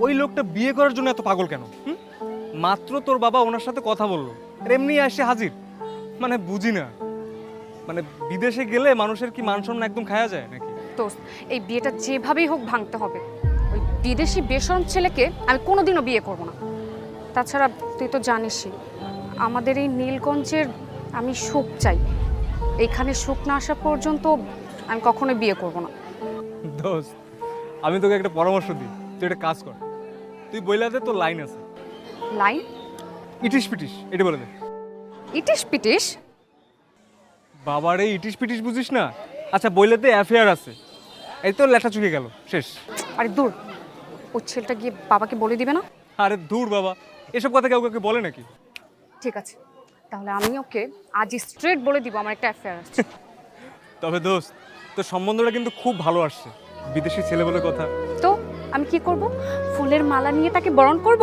ওই লোকটা বিয়ে করার জন্য এত পাগল কেন? মাত্র তোর বাবা ওনার সাথে কথা বলল। এমনি এসে হাজির। মানে বুঝি না। মানে বিদেশে গেলে মানুষের কি মান সম্মান একদম খায়া যায় নাকি? দোস্ত এই বিয়েটা যেভাবেই হোক ভাঙতে হবে। ওই বিদেশি বেসরম ছেলেকে আমি কোনোদিনও বিয়ে করব না। তাছাড়া তুই তো জানিসই আমাদের এই নীলগঞ্জের আমি সুখ চাই। এইখানে সুখ না আসা পর্যন্ত আমি কখনোই বিয়ে করব না। দোস্ত আমি তোকে একটা পরামর্শ দিই। তুই একটা কাজ কর। তুই বইলাতে তোর লাইন আছে। লাইন? ইটিস পিটিস এটা বলে দে। ইটিস পিটিস বাবারে ইটিস পিটিস বুঝিস না? আচ্ছা বইলাতে অ্যাফেয়ার আছে। এই তো লেখা চুকে গেল শেষ। আরে দূর ওই ছেলেটা গিয়ে বাবাকে বলে দিবে না? আরে দূর বাবা এসব কথা কেউ কাউকে বলে নাকি? ঠিক আছে তাহলে আমি ওকে আজ স্ট্রেট বলে দিব আমার একটা অ্যাফেয়ার আছে। তবে দোস্ত তোর সম্বন্ধটা কিন্তু খুব ভালো আসছে। বিদেশি ছেলে বলে কথা। তো? আমি কি করব? ফুলের মালা নিয়ে তাকে বরণ করব?